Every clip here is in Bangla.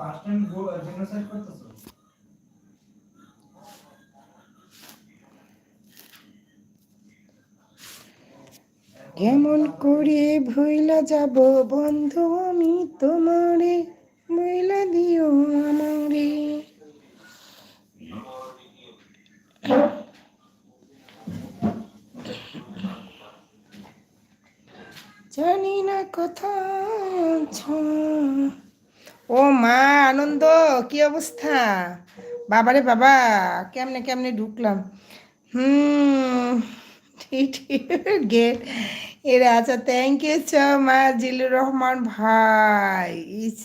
করতেছো? কেমন করে ভুইলা যাব বন্ধু আমি তোমারে ভুইলা দিও আমারে জানি না কোথায় আছো ও মা আনন্দ কি অবস্থা? বাবারে বাবা, কেমনে কেমনে ঢুকলাম? হুম গেট এরা আচ্ছা thank you so much Zillur Rahman ভাই। ইস,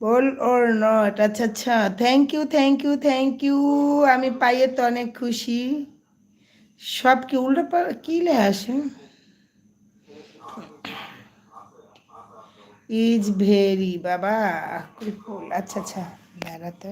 বল ওর নট আচ্ছা আচ্ছা thank you thank you thank you আমি পাইয়ে তো অনেক খুশি। সব কি উল্টো কি লে আসে? ইজ ভেরি, বাবা। আচ্ছা আচ্ছা বেড়াতে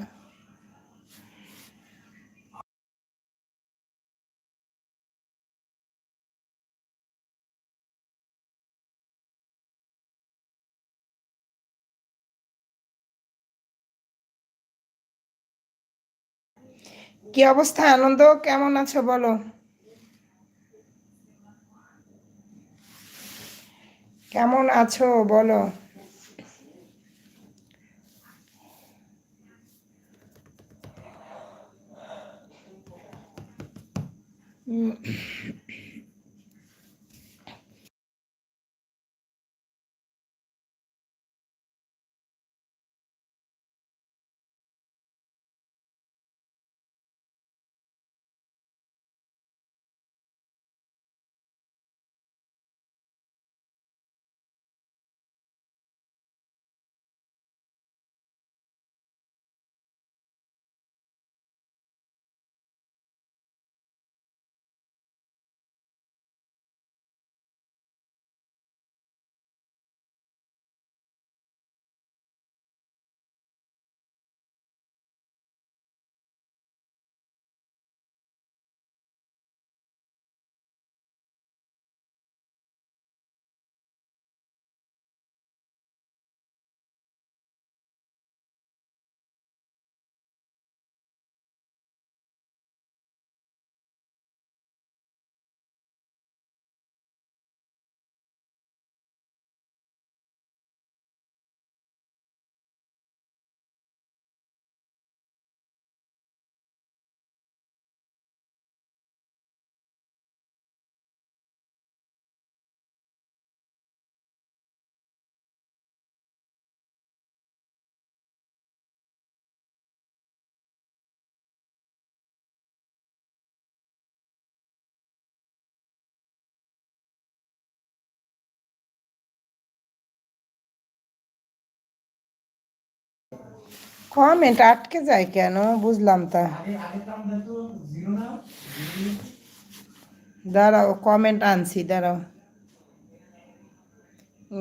কি অবস্থা, আনন্দ? কেমন আছো, বলো? কেমন আছো, বলো? কমেন্ট আটকে যায় কেন? বুঝলাম তা। আরে আরে তো আমরা তো জিরো না জিরো দাঁড়াও কমেন্ট আনছি, দাঁড়াও।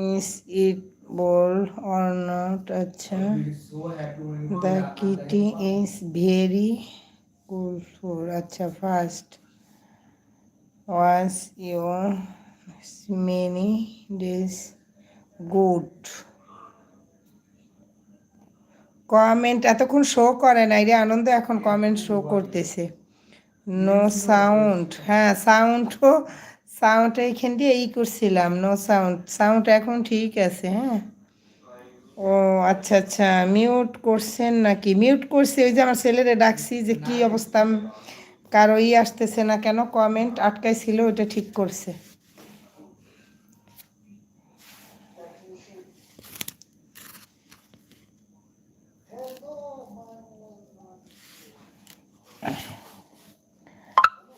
Is it ball or not আচ্ছা। So happy when the kitty is very cool for আচ্ছা first was your many days good comment এতক্ষণ শো করে নাই রে, আনন্দ এখন কমেন্ট শো করতেছে। নো সাউন্ড হ্যাঁ সাউন্ডও সাউন্ড এইখান দিয়ে এই করছিলাম নো সাউন্ড সাউন্ড এখন ঠিক আছে হ্যাঁ। ও আচ্ছা আচ্ছা মিউট করছেন নাকি? মিউট করছি, ওই যে আমার ছেলেরে ডাকছি যে কি অবস্থা, কারও ই আসতেছে না কেন কমেন্ট আটকাই ছিল ওটা ঠিক করছে।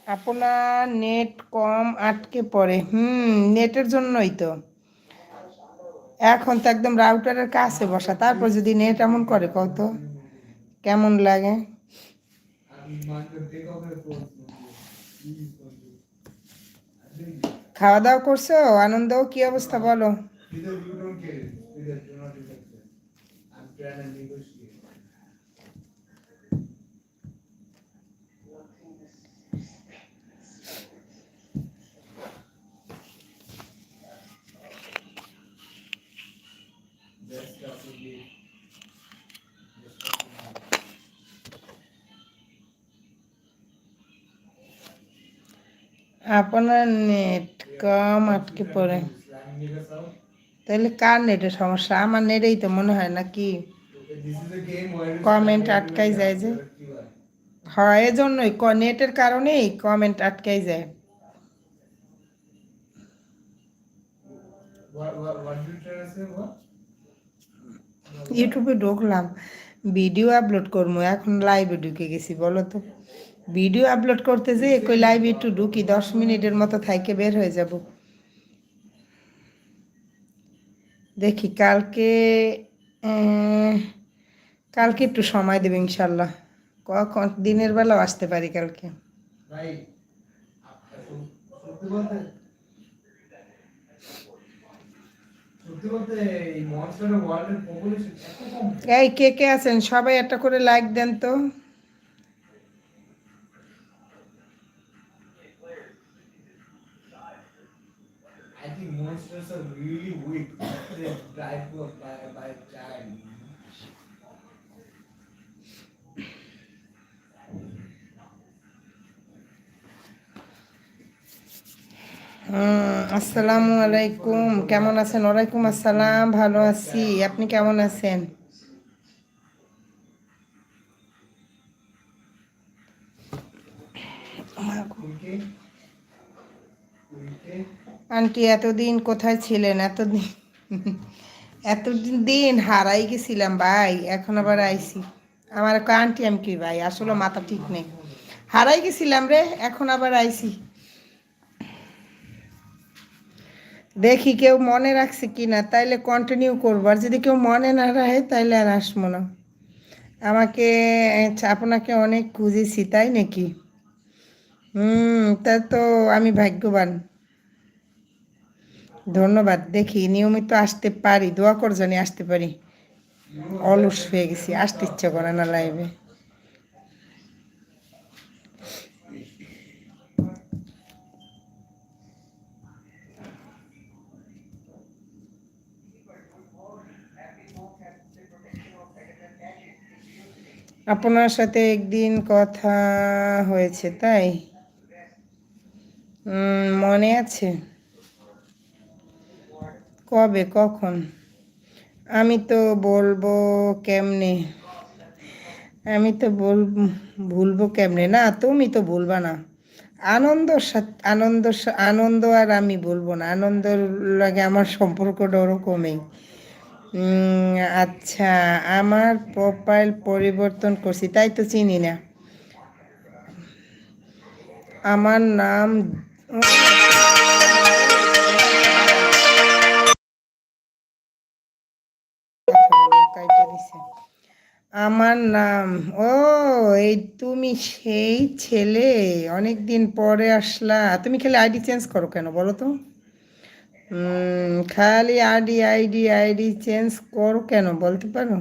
আপনার নেট কম আটকে পড়ে। হুম, নেটের জন্যই তো। এখন তো একদম রাউটারের কাছে বসা। তারপর যদি নেট এমন করে কত কেমন লাগে? খাওয়া দাওয়া করছ? আনন্দ কি অবস্থা বলো? আপনার নেট কম আটকে পড়ে. তাহলে কার নেটের সমস্যা আমার নেটেই তো মনে হয় না কি slang আটকাই যায় যে। হয়, এজন্যই নেটের কারণেই কমেন্ট আটকাই যায়? ইউটিউবে ঢুকলাম ভিডিও আপলোড করব এখন লাইভে ঢুকে গেছি, বলো তো ভিডিও আপলোড করতে যে কই লাইভ একটু ঢুকি দশ মিনিটের মতো থাইকে বের হয়ে যাব। দেখি কালকে কালকে একটু সময় দেবে ইনশাল্লাহ কখন দিনের বেলাও আসতে পারি কালকে। এই কে কে আছেন? সবাই একটা করে লাইক দেন তো। Child. আসসালামু আলাইকুম। কেমন আছেন? ওয়ালাইকুম আসসালাম। ভালো আছি। আপনি কেমন আছেন? আন্টি, এতদিন কোথায় ছিলেন? এতদিন। এতদিন দিন হারাই গেছিলাম ভাই এখন আবার আইছি। আমার আন্টি আমি কি ভাই আসলে মাথা ঠিক নেই। হারাই গেছিলাম রে এখন আবার আইছি। দেখি কেউ মনে রাখছে কি না তাইলে কন্টিনিউ করব। আর যদি কেউ মনে না রাখে তাইলে আর আসব না। আমাকে আচ্ছা, আপনাকে অনেক খুঁজেছি তাই নাকি? হুম তা তো আমি ভাগ্যবান। ধন্যবাদ। দেখি, নিয়মিত আসতে পারি, দোয়া কর জানি আসতে পারি। অলস হয়ে গেছি, আসতে ইচ্ছে করে না লাইভে আপনার সাথে একদিন কথা হয়েছে, তাই? মনে আছে? কবে, কখন? আমি তো বলব কেমনে? আমি তো বল, ভুলবো কেমনে? না, তুমি তো ভুলবা না। আনন্দ আনন্দ আনন্দ আর আমি বলব না। আনন্দর লাগে আমার সম্পর্কটা ওরকমই। আচ্ছা আমার প্রোফাইল পরিবর্তন করছি, তাই তো চিনি না। আমার নাম দিছে। আমার নাম, ও, এই তুমি সেই ছেলে অনেক দিন পরে আসলা। তুমি খালি আইডি চেঞ্জ করো কেন বলো তো? খালি আইডি আইডি আইডি চেঞ্জ করো কেন বলতে পারো?